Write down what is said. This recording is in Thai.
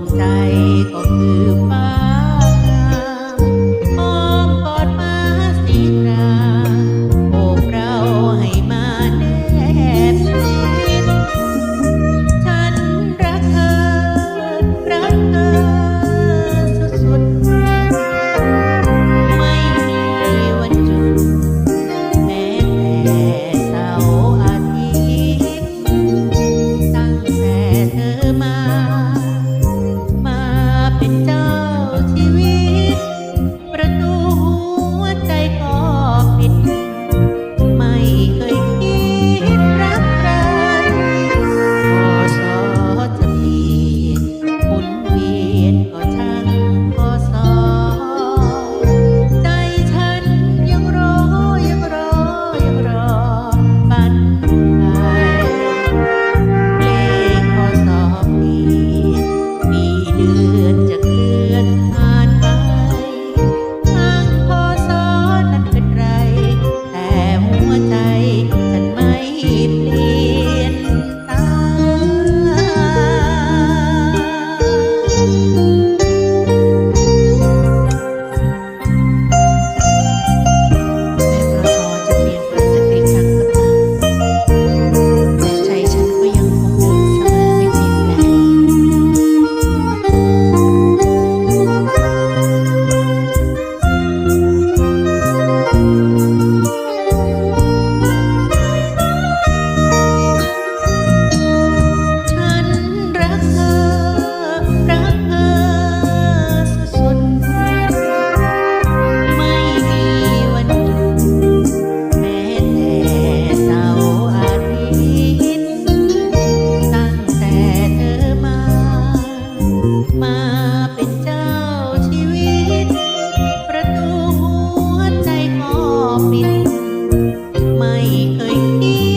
งใจก็คือ มาเป็นเจ้าชีวิต ประตูหัวใจก็ปิด ไม่เคยคิด